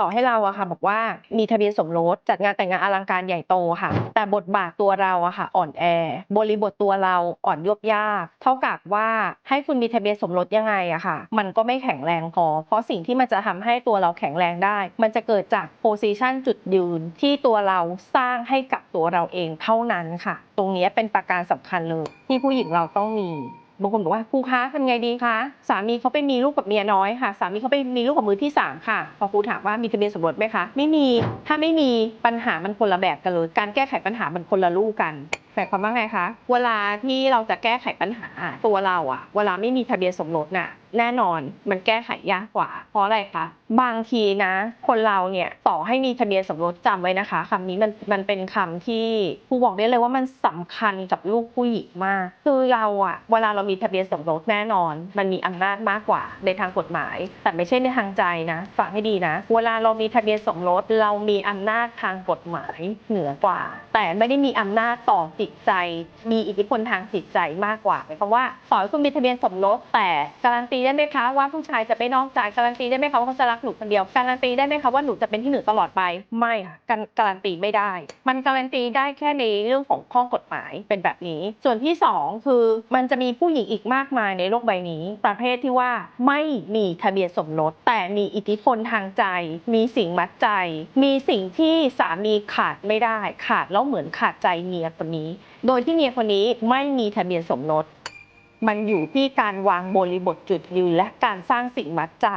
ต่อให้เราอะค่ะบอกว่ามีทะเบียนสมรสจัดงานแต่งงานอลังการใหญ่โตค่ะ แต่บทบาทตัวเราอะค่ะ อ่อนแอ บริบทตัวเราอ่อนยวบยาก เท่ากับว่าให้คุณมีทะเบียนสมรสยังไงอะค่ะ มันก็ไม่แข็งแรงพอ เพราะสิ่งที่มันจะทำให้ตัวเราแข็งแรงได้ มันจะเกิดจากโพซิชันจุดยืนที่ตัวเราสร้างให้กับตัวเราเองเท่านั้นค่ะ ตรงนี้เป็นประการสำคัญเลยที่ผู้หญิงเราต้องมี บางคนบอกว่าครูคะทำไงดีคะสามีเขาไปมีลูกกับเมียน้อยค่ะ สามีเขาไปมีลูกกับมือที่สามค่ะ พอครูถามว่ามีทะเบียนสมรสไหมคะ ไม่มีถ้าไม่มีปัญหามันคนละแบบกันเลยการแก้ไขปัญหามันคนละลูกกัน หมายความว่าไงคะ เวลาที่เราจะแก้ไขปัญหาตัวเราอะเวลาไม่มีทะเบียนสมรสน่ะ แน่นอนมันแก้ไขยากกว่า เพราะอะไรคะ บางทีนะ คนเราเนี่ยต่อให้มีทะเบียนสมรสจำไว้นะคะคำนี้มันมันเป็นคำที่ครูบอกได้เลยว่ามันสำคัญกับลูกผู้หญิงมาก คือเราอะเวลาเรามีทะเบียนสมรสแน่นอน มันมีอำนาจมากกว่าในทางกฎหมาย แต่ไม่ใช่ในทางใจนะฟังให้ดีนะ เวลาเรามีทะเบียนสมรสเรามีอำนาจทางกฎหมายเหนือกว่า แต่ไม่ได้มีอำนาจต่อจิตใจ มีอิทธิพลทางจิตใจมากกว่าหมายความว่าต่อให้คุณมีทะเบียนสมรสแต่การันตีได้ไหมคะว่าผู้ชายจะไม่นอกใจการันตีได้ไหมคะว่าเขาจะรักหนูคนเดียวการันตีได้ไหมคะว่าหนูจะเป็นที่หนึ่งตลอดไปไม่ค่ะการันตีไม่ได้ มันการันตีได้แค่ในเรื่องของข้อกฎหมายเป็นแบบนี้ ส่วนที่สองคือมันจะมีผู้หญิงอีกมากมายในโลกใบนี้ ประเภทที่ว่าไม่มีทะเบียนสมรสแต่มีอิทธิพลทางใจ มีสิ่งมัดใจ มีสิ่งที่สามีขาดไม่ได้ ขาดแล้วเหมือนขาดใจเมียคนนี้โดยที่เมียคนนี้ไม่มีทะเบียนสมรส มันอยู่ที่การวางบริบทจุดยืนและการสร้างสิ่งมัดใจ